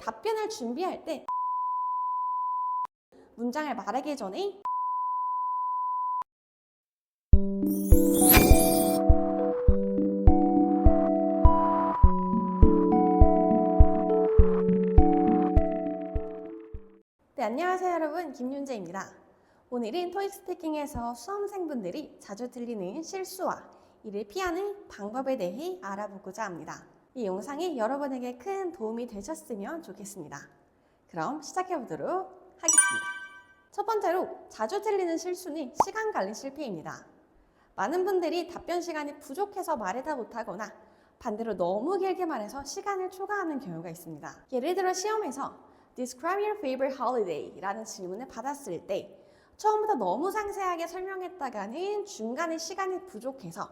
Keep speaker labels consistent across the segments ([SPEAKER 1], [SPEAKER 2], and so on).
[SPEAKER 1] 답변을 준비할 때 문장을 말하기 전에 네, 안녕하세요 여러분. 김윤재입니다. 오늘은 토익 스피킹에서 수험생분들이 자주 들리는 실수와 이를 피하는 방법에 대해 알아보고자 합니다. 이 영상이 여러분에게 큰 도움이 되셨으면 좋겠습니다. 그럼 시작해 보도록 하겠습니다. 첫 번째로 자주 들리는 실수는 시간 관리 실패입니다. 많은 분들이 답변 시간이 부족해서 말하다 못하거나 반대로 너무 길게 말해서 시간을 초과하는 경우가 있습니다. 예를 들어 시험에서 Describe your favorite holiday 라는 질문을 받았을 때 처음부터 너무 상세하게 설명했다가는 중간에 시간이 부족해서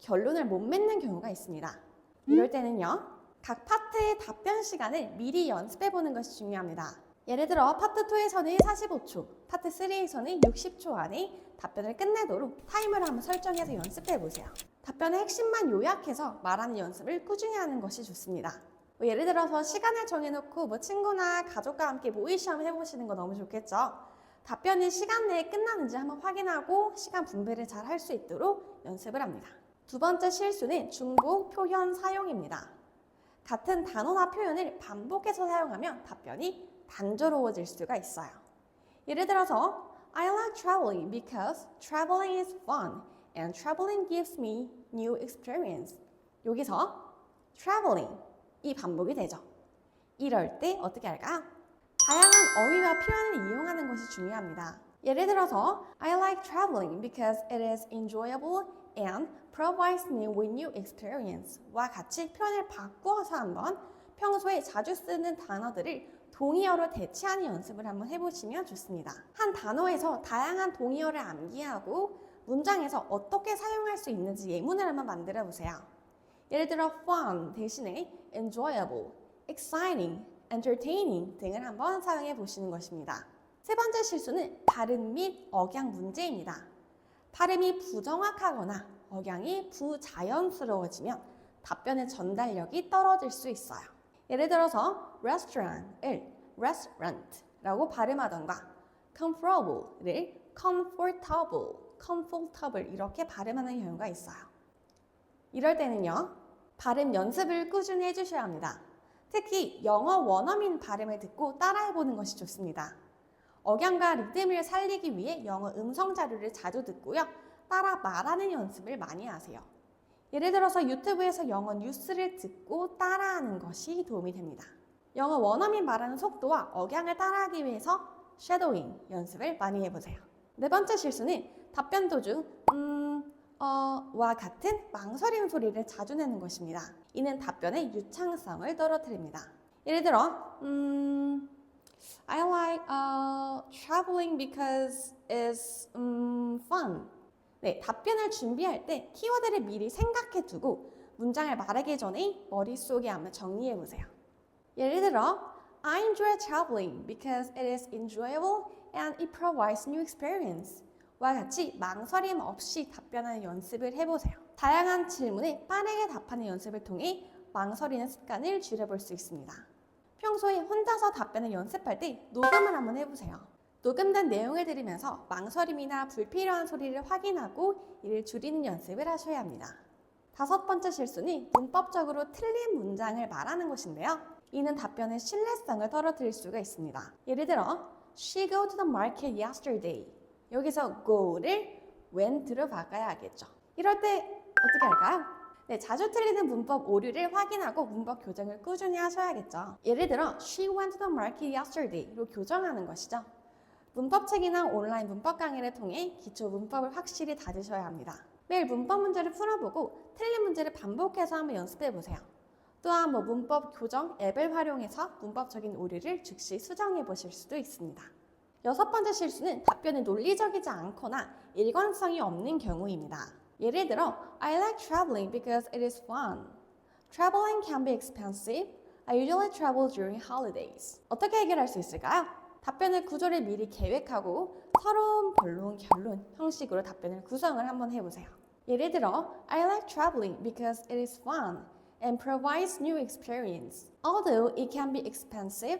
[SPEAKER 1] 결론을 못 맺는 경우가 있습니다. 이럴 때는요, 각 파트의 답변 시간을 미리 연습해 보는 것이 중요합니다. 예를 들어 파트 2에서는 45초, 파트 3에서는 60초 안에 답변을 끝내도록 타이머를 한번 설정해서 연습해 보세요. 답변의 핵심만 요약해서 말하는 연습을 꾸준히 하는 것이 좋습니다. 뭐 예를 들어서 시간을 정해놓고 뭐 친구나 가족과 함께 모의 시험 해보시는 거 너무 좋겠죠. 답변이 시간 내에 끝나는지 한번 확인하고 시간 분배를 잘 할 수 있도록 연습을 합니다. 두 번째 실수는 중복 표현 사용입니다. 같은 단어나 표현을 반복해서 사용하면 답변이 단조로워질 수가 있어요. 예를 들어서 I like traveling because traveling is fun and traveling gives me new experience. 여기서 traveling 이 반복이 되죠. 이럴 때 어떻게 할까요? 다양한 어휘와 표현을 이용하는 것이 중요합니다. 예를 들어서 I like traveling because it is enjoyable and provides me with new experience와 같이 표현을 바꾸어서 한번 평소에 자주 쓰는 단어들을 동의어로 대체하는 연습을 한번 해보시면 좋습니다. 한 단어에서 다양한 동의어를 암기하고 문장에서 어떻게 사용할 수 있는지 예문을 한번 만들어 보세요. 예를 들어 fun 대신에 enjoyable, exciting, entertaining 등을 한번 사용해 보시는 것입니다. 세 번째 실수는 발음 및 억양 문제입니다. 발음이 부정확하거나 억양이 부자연스러워지면 답변의 전달력이 떨어질 수 있어요. 예를 들어서 restaurant을 restaurant라고 발음하던가 comfortable를 comfortable, comfortable 이렇게 발음하는 경우가 있어요. 이럴 때는요, 발음 연습을 꾸준히 해주셔야 합니다. 특히 영어 원어민 발음을 듣고 따라해보는 것이 좋습니다. 억양과 리듬을 살리기 위해 영어 음성 자료를 자주 듣고요. 따라 말하는 연습을 많이 하세요. 예를 들어서 유튜브에서 영어 뉴스를 듣고 따라하는 것이 도움이 됩니다. 영어 원어민 말하는 속도와 억양을 따라하기 위해서 쉐도잉 연습을 많이 해보세요. 네 번째 실수는 답변 도중 음, 어, 와 같은 망설임 소리를 자주 내는 것입니다. 이는 답변의 유창성을 떨어뜨립니다. 예를 들어, 음, I like uh, traveling because it's um, fun. 네, 답변을 준비할 때 키워드를 미리 생각해 두고 문장을 말하기 전에 머릿속에 한번 정리해 보세요. 예를 들어, I enjoy traveling because it is enjoyable and it provides new experience. 와 같이 망설임 없이 답변하는 연습을 해보세요. 다양한 질문에 빠르게 답하는 연습을 통해 망설이는 습관을 줄여볼 수 있습니다. 평소에 혼자서 답변을 연습할 때 녹음을 한번 해보세요. 녹음된 내용을 들으면서 망설임이나 불필요한 소리를 확인하고 이를 줄이는 연습을 하셔야 합니다. 다섯 번째 실수는 문법적으로 틀린 문장을 말하는 것인데요. 이는 답변의 신뢰성을 떨어뜨릴 수가 있습니다. 예를 들어, She go to the market yesterday. 여기서 go를 went로 바꿔야 하겠죠. 이럴 때 어떻게 할까요? 네, 자주 틀리는 문법 오류를 확인하고 문법 교정을 꾸준히 하셔야겠죠. 예를 들어, She went to the market yesterday로 교정하는 것이죠. 문법책이나 온라인 문법 강의를 통해 기초 문법을 확실히 다지셔야 합니다. 매일 문법 문제를 풀어보고 틀린 문제를 반복해서 한번 연습해 보세요. 또한 뭐 문법 교정 앱을 활용해서 문법적인 오류를 즉시 수정해 보실 수도 있습니다. 여섯 번째 실수는 답변이 논리적이지 않거나 일관성이 없는 경우입니다. 예를 들어, I like traveling because it is fun. Traveling can be expensive. I usually travel during holidays. 어떻게 해결할 수 있을까요? 답변의 구조를 미리 계획하고 서론, 본론, 결론 형식으로 답변을 구성을 한번 해보세요. 예를 들어, I like traveling because it is fun and provides new experience. Although it can be expensive,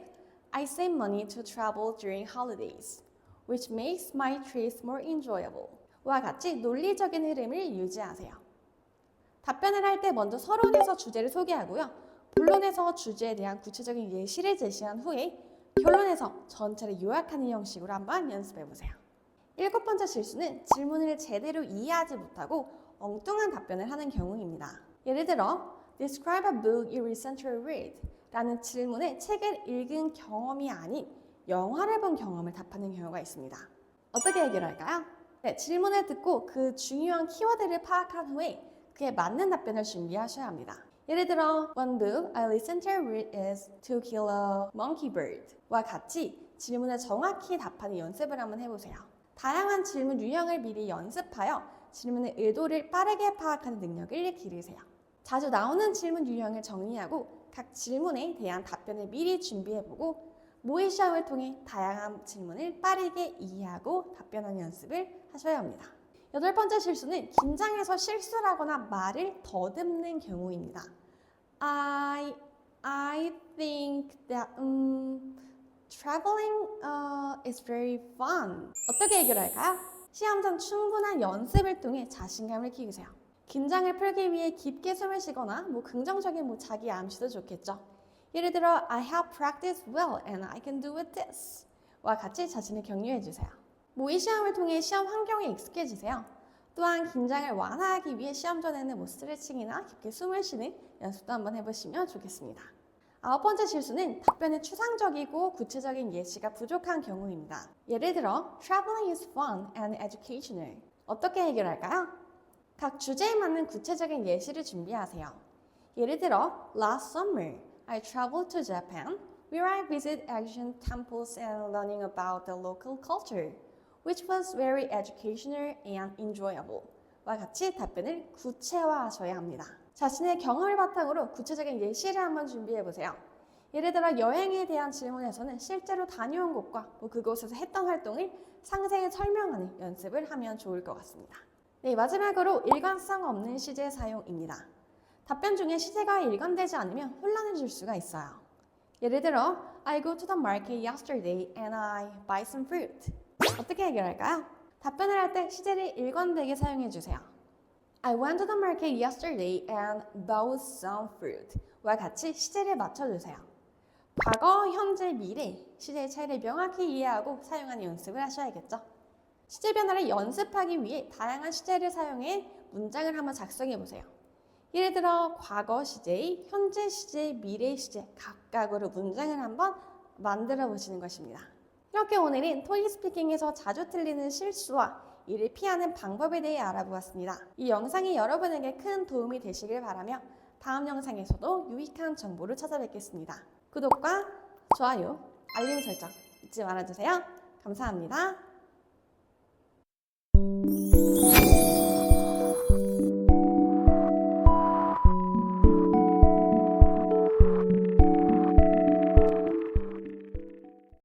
[SPEAKER 1] I save money to travel during holidays, which makes my trips more enjoyable. 와 같이 논리적인 흐름을 유지하세요. 답변을 할 때 먼저 서론에서 주제를 소개하고요. 본론에서 주제에 대한 구체적인 예시를 제시한 후에 결론에서 전체를 요약하는 형식으로 한번 연습해 보세요. 일곱 번째 실수는 질문을 제대로 이해하지 못하고 엉뚱한 답변을 하는 경우입니다. 예를 들어, Describe a book you recently read 라는 질문에 책을 읽은 경험이 아닌 영화를 본 경험을 답하는 경우가 있습니다. 어떻게 해결할까요? 네, 질문을 듣고 그 중요한 키워드를 파악한 후에 그에 맞는 답변을 준비하셔야 합니다. 예를 들어, One book I recently read is To Kill a Mockingbird 와 같이 질문에 정확히 답하는 연습을 한번 해보세요. 다양한 질문 유형을 미리 연습하여 질문의 의도를 빠르게 파악하는 능력을 기르세요. 자주 나오는 질문 유형을 정리하고 각 질문에 대한 답변을 미리 준비해보고 모의 시험을 통해 다양한 질문을 빠르게 이해하고 답변하는 연습을 하셔야 합니다. 여덟 번째 실수는 긴장해서 실수를 하거나 말을 더듬는 경우입니다. I, I think that, um, traveling uh, is very fun. 어떻게 해결할까요? 시험 전 충분한 연습을 통해 자신감을 키우세요. 긴장을 풀기 위해 깊게 숨을 쉬거나 뭐 긍정적인 뭐 자기 암시도 좋겠죠. 예를 들어 I have practiced well and I can do it this 와 같이 자신을 격려해 주세요. 모의 시험을 통해 시험 환경에 익숙해지세요. 또한 긴장을 완화하기 위해 시험 전에는 뭐 스트레칭이나 깊게 숨을 쉬는 연습도 한번 해보시면 좋겠습니다. 아홉 번째 실수는 답변이 추상적이고 구체적인 예시가 부족한 경우입니다. 예를 들어 Traveling is fun and educational 어떻게 해결할까요? 각 주제에 맞는 구체적인 예시를 준비하세요. 예를 들어 Last summer I traveled to Japan where I visited ancient temples and learning about the local culture which was very educational and enjoyable. 와 같이 답변을 구체화하셔야 합니다. 자신의 경험을 바탕으로 구체적인 예시를 한번 준비해 보세요. 예를 들어 여행에 대한 질문에서는 실제로 다녀온 곳과 뭐 그곳에서 했던 활동을 상세히 설명하는 연습을 하면 좋을 것 같습니다. 네, 마지막으로 일관성 없는 시제 사용입니다. 답변 중에 시제가 일관되지 않으면 혼란해질 수가 있어요. 예를 들어, I go to the market yesterday and I buy some fruit. 어떻게 해결할까요? 답변을 할 때 시제를 일관되게 사용해 주세요. I went to the market yesterday and bought some fruit. 와 같이 시제를 맞춰주세요. 과거, 현재, 미래 시제의 차이를 명확히 이해하고 사용하는 연습을 하셔야겠죠. 시제 변화를 연습하기 위해 다양한 시제를 사용해 문장을 한번 작성해 보세요. 예를 들어 과거 시제, 현재 시제, 미래 시제 각각으로 문장을 한번 만들어 보시는 것입니다. 이렇게 오늘은 토익 스피킹에서 자주 틀리는 실수와 이를 피하는 방법에 대해 알아보았습니다. 이 영상이 여러분에게 큰 도움이 되시길 바라며 다음 영상에서도 유익한 정보를 찾아뵙겠습니다. 구독과 좋아요, 알림 설정 잊지 말아주세요. 감사합니다.